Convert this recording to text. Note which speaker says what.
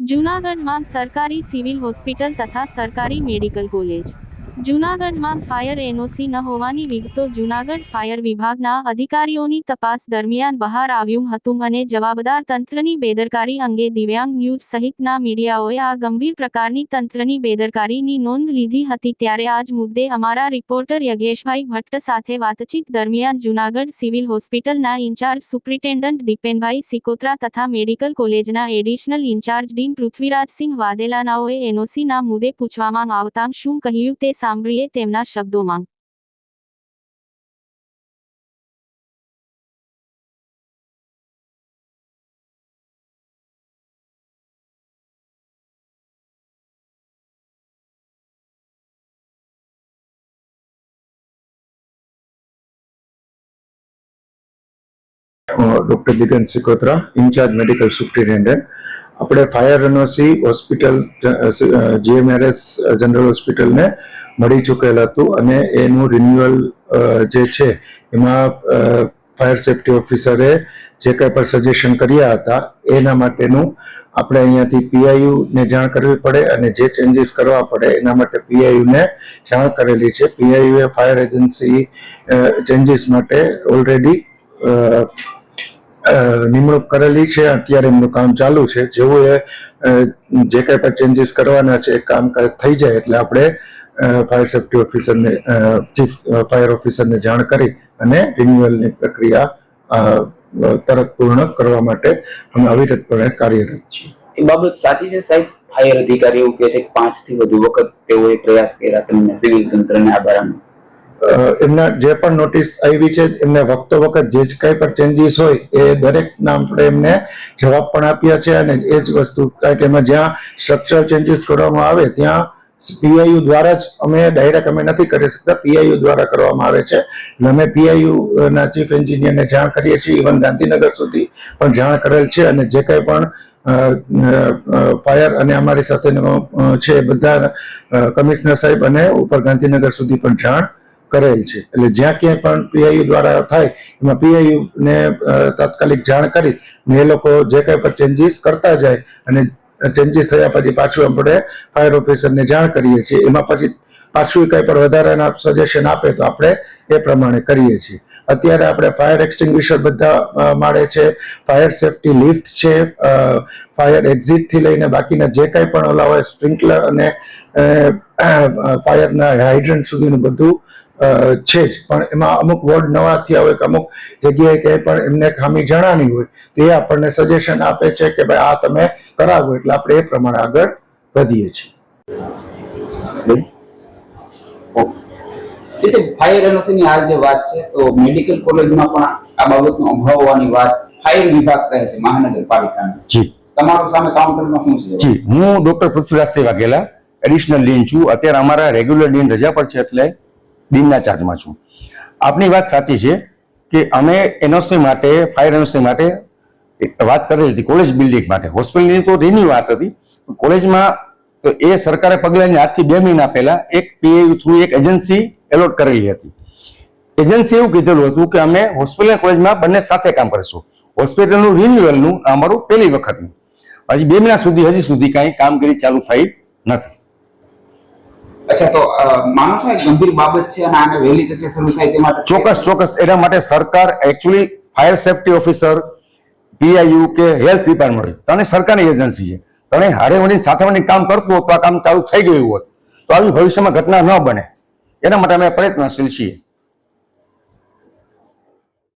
Speaker 1: જૂનાગઢમાં સરકારી civil hospital તથા સરકારી મેડિકલ કોલેજ. જૂનાગઢમાં ફાયર એનઓસી ન હોવાની વિગતો જૂનાગઢ ફાયર વિભાગના અધિકારીઓની તપાસ દરમિયાન બહાર આવ્યું હતું અને જવાબદાર તંત્રની બેદરકારી અંગે દિવ્યાંગ ન્યૂઝ સહિતના મીડિયાઓએ આ ગંભીર પ્રકારની તંત્રની બેદરકારીની નોંધ લીધી હતી. ત્યારે આજ મુદ્દે અમારા રિપોર્ટર યજ્ઞેશભાઈ ભટ્ટ સાથે વાતચીત દરમિયાન જૂનાગઢ સિવિલ હોસ્પિટલના ઇન્ચાર્જ સુપ્રિન્ટેન્ડન્ટ દીપેનભાઈ સિકોત્રા તથા મેડિકલ કોલેજના એડિશનલ ઇન્ચાર્જ ડીન પૃથ્વીરાજસિંહ વાદેલાનાઓએ એનઓસીના મુદ્દે પૂછવામાં આવતાં શું કહ્યું તે સાંભળીએ તેમના શબ્દોમાં.
Speaker 2: Doctor Digant Sikotra incharge medical superintendent. આપણે fire NOC hospital GMRS general હોસ્પિટલને મળી ચૂકેલ હતું અને એનું રિન્યુઅલ જે છે, એમાં ફાયર સેફટી ઓફિસરે જે કંઈ પણ સજેશન કર્યા હતા, એના માટેનું આપણે અહીંયાથી પીઆઈયુને જાણ કરવી પડે અને જે ચેન્જીસ કરવા પડે એના માટે પીઆઈયુને જાણ કરેલી છે. પીઆઈયુ એ ફાયર એજન્સી ચેન્જીસ માટે ઓલરેડી નિમણૂક કરેલી છે. અત્યારે એમનું કામ ચાલુ છે. જેવું એ જે કંઈ પણ ચેન્જીસ કરવાના છે, એ કામ થઈ જાય એટલે આપણે ફાયર સેફ્ટી ઓફિસરને ચીફ ફાયર ઓફિસરને જાણ કરી અને રિન્યુઅલની પ્રક્રિયા તરત પૂર્ણ કરવા માટે અમે અવિરતપણે કાર્યરત છીએ.
Speaker 3: એ બાબત સાચી છે સાહેબ? ફાયર અધિકારી એવું કહે છે કે પાંચથી વધુ વખત તેઓએ પ્રયાસ કર્યા, તમને સિવિલ તંત્રને આ
Speaker 2: એમના જે પણ નોટિસ આવી છે, એમને વખતો વખત જે જ કંઈ પણ ચેન્જીસ હોય, એ દરેકના આપણે એમને જવાબ પણ આપ્યા છે અને એ જ વસ્તુ, કારણ કે એમાં જ્યાં સ્ટ્રક્ચર ચેન્જીસ કરવામાં આવે, ત્યાં પીઆઈયુ દ્વારા જ અમે ડાયરેક્ટ અમે નથી કરી શકતા પીઆઈયુ દ્વારા કરવામાં આવે છે. અમે પીઆઈયુ ના ચીફ એન્જિનિયરને જાણ કરીએ છીએ ઇવન ગાંધીનગર સુધી પણ જાણ કરેલ છે અને જે કંઈ પણ ફાયર અને અમારી સાથેનો છે બધા કમિશનર સાહેબ અને ઉપર ગાંધીનગર સુધી પણ જાણ કરેલ છે. એટલે જ્યાં ક્યાંય પણ પીઆઈયુ દ્વારા થાય, એમાં પીઆઈયુ ને તાત્કાલિક જાણ કરી ને એ લોકો જે કાંઈ પણ ચેન્જીસ કરતા જાય અને ચેન્જીસ થયા પછી પાછું આપણે ફાયર ઓફિસરને જાણ કરીએ છીએ. એમાં પછી પાછું કંઈ પણ વધારાના સજેશન આપે તો આપણે એ પ્રમાણે કરીએ છીએ. અત્યારે આપણે ફાયર એક્સટિંગ્વિશર બધા માળે છે ફાયર સેફટી લિફ્ટ છે ફાયર એક્ઝિટથી લઈને બાકીના જે કાંઈ પણ ઓલા હોય સ્પ્રિંકલર અને ફાયરના હાઇડ્રન્ટ સુધીનું બધું છે જ. પણ એમાં અમુક વોર્ડ નવા થયા હોય કે અમુક જગ્યાએ ક્યાંય પણ એમને ખામી જણાની હોય તો એ આપણને સજેશન આપે છે કે ભાઈ આ તમે કરાવો. એટલે આપણે એ પ્રમાણે આગળ વધીએ છીએ.
Speaker 3: એટલે ફાયર એનઓસી ની આ જે વાત છે તો મેડિકલ કોલેજમાં પણ આ બાબતનો અભાવ હોવાની વાત ફાયર વિભાગ કહે છે મહાનગરપાલિકાનો.
Speaker 4: જી.
Speaker 3: તમારો સામે કાઉન્ટરમાં શું છે?
Speaker 4: જી. હું doctor Prithviraj Vaghela additional dean છું. અત્યારે અમારા રેગ્યુલર ડીન રજા પર છે એટલે ડીનના ચાર્જમાં છું. આપની વાત સાચી છે કે અમે એનઓસી માટે, ફાયર એનઓસી માટે વાત કરેલી હતી, કોલેજ બિલ્ડિંગ માટે. હોસ્પિટલની તો રીની વાત હતી. કોલેજમાં તો એ સરકારે પગલાંની આજથી બે મહિના પહેલા એક પીએયુ થ્રુ એક એજન્સી એલોટ કરેલી હતી. એજન્સી એવું કીધેલું હતું કે અમે હોસ્પિટલ કોલેજમાં બંને સાથે કામ કરીશું. હોસ્પિટલનું રિન્યુઅલનું અમારું પહેલી વખતનું. હજી બે મહિના સુધી, હજી સુધી કાંઈ કામગીરી ચાલુ થઈ નથી.
Speaker 3: અચ્છા, તો માનો છો એક ગંભીર બાબત છે અને આને વહેલી તકે શરૂ થાય તે માટે
Speaker 4: ચોક્કસ ચોક્કસ. એના માટે સરકાર actually fire safety officer PIU કે હેલ્થ ડિપાર્ટમેન્ટ ત્રણે સરકારની એજન્સી છે. ત્રણે હારે મળીને સાથે મળીને કામ કરતું હોત તો આ કામ ચાલુ થઈ ગયું હોત. તો આવી ભવિષ્યમાં ઘટના ન બને. એના માટે અમે પ્રયત્નશીલ છીએ.